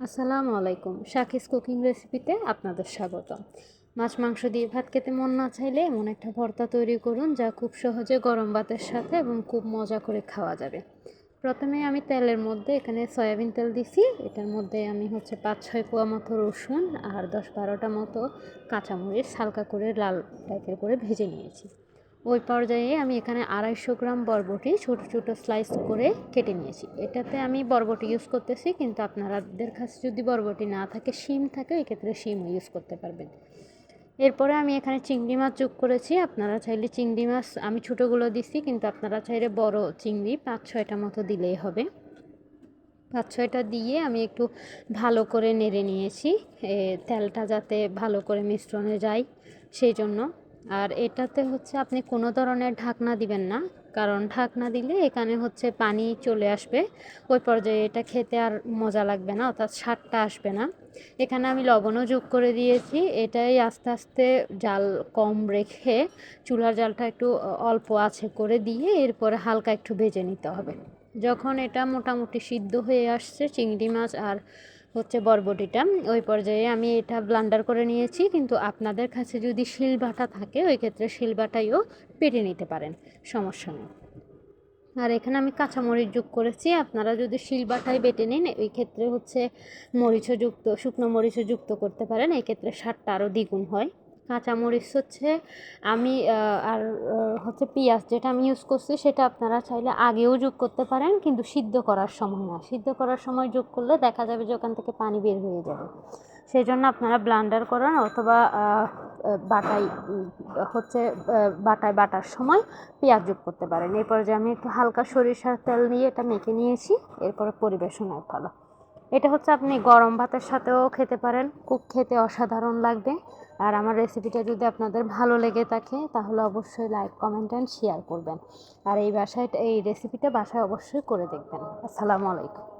আসসালামু আলাইকুম। শাকিস কুকিং রেসিপিতে আপনাদের স্বাগত মাছ, মাংস দিয়ে ভাত খেতে মন না চাইলে এমন একটা ভর্তা তৈরি করুন যা খুব সহজে গরম ভাতের সাথে এবং খুব মজা করে খাওয়া যাবে। প্রথমে আমি তেলের মধ্যে এখানে সয়াবিন তেল দিছি। এটার মধ্যে আমি হচ্ছে পাঁচ, ছয় কোয়া মতো রসুন আর দশ, বারোটা মতো কাঁচামরিচ হালকা করে লাল টাইপের করে ভেজে নিয়েছি। ওই পর্যায়ে আমি এখানে আড়াইশো গ্রাম বরবটি ছোট ছোট স্লাইস করে কেটে নিয়েছি। এটাতে আমি বরবটি ইউজ করতেছি, কিন্তু আপনাদের কাছে যদি বরবটি না থাকে, শিম থাকে ওই ক্ষেত্রে শিমও ইউজ করতে পারবেন। এরপরে আমি এখানে চিংড়ি মাছ যোগ করেছি। আপনারা চাইলে চিংড়ি মাছ, আমি ছোটোগুলো দিচ্ছি কিন্তু আপনারা চাইলে বড় চিংড়ি পাঁচ, ছয়টা মতো দিলেই হবে। পাঁচ, ছয়টা দিয়ে আমি একটু ভালো করে নেড়ে নিয়েছি। তেলটা যাতে ভালো করে মিশ্রণে যায়, সেই জন্য। আর এটাতে হচ্ছে আপনি কোনো ধরনের ঢাকনা দিবেন না, কারণ ঢাকনা দিলে এখানে হচ্ছে পানি চলে আসবে। ওই পর্যায়ে এটা খেতে আর মজা লাগবে না, অর্থাৎ স্বাদটা আসবে না। এখানে আমি লবণও যোগ করে দিয়েছি, এটাই আস্তে আস্তে জাল কম রেখে চুলার জালটা একটু অল্প আছে করে দিয়ে এরপরে হালকা একটু ভেজে নিতে হবে। যখন এটা মোটামুটি সিদ্ধ হয়ে আসছে, চিংড়ি মাছ আর হচ্ছে বরবটিটা। ওই পর্যায়ে আমি এটা ব্লান্ডার করে নিয়েছি, কিন্তু আপনাদের কাছে যদি শিলবাটা থাকে, ওই ক্ষেত্রে শিলবাটাইও পেটে নিতে পারেন, সমস্যা নেই। আর এখানে আমি কাঁচামরিচ যোগ করেছি, আপনারা যদি শিলবাটাই বেটে নিন, ওই ক্ষেত্রে হচ্ছে মরিচও যুক্ত, শুকনো মরিচও যুক্ত করতে পারেন এই ক্ষেত্রে স্বাদটা আরও দ্বিগুণ হয়। কাঁচামরিচ হচ্ছে, আমি আর হচ্ছে পেঁয়াজ যেটা আমি ইউজ করছি সেটা আপনারা চাইলে আগেও যোগ করতে পারেন, কিন্তু সিদ্ধ করার সময় না। সিদ্ধ করার সময় যোগ করলে দেখা যাবে যে ওখান থেকে পানি বের হয়ে যাবে। সেই জন্য আপনারা ব্লান্ডার করেন অথবা বাটাই হচ্ছে বাটায় বাটার সময় পেঁয়াজ যোগ করতে পারেন। এরপর যে আমি একটু হালকা সরিষার তেল নিয়ে এটা মেখে নিয়েছি, এরপরে পরিবেশন পরিবেশনের ভালো। এটা হচ্ছে আপনি গরম ভাতের সাথেও খেতে পারেন, খুব খেতে অসাধারণ লাগবে। আর আমার রেসিপিটা যদি আপনাদের ভালো লেগে থাকে, তাহলে অবশ্যই লাইক কমেন্ট অ্যান্ড শেয়ার করবেন। আর এই বাসায়, এই রেসিপিটা বাসায় অবশ্যই করে দেখবেন। আসসালামু আলাইকুম।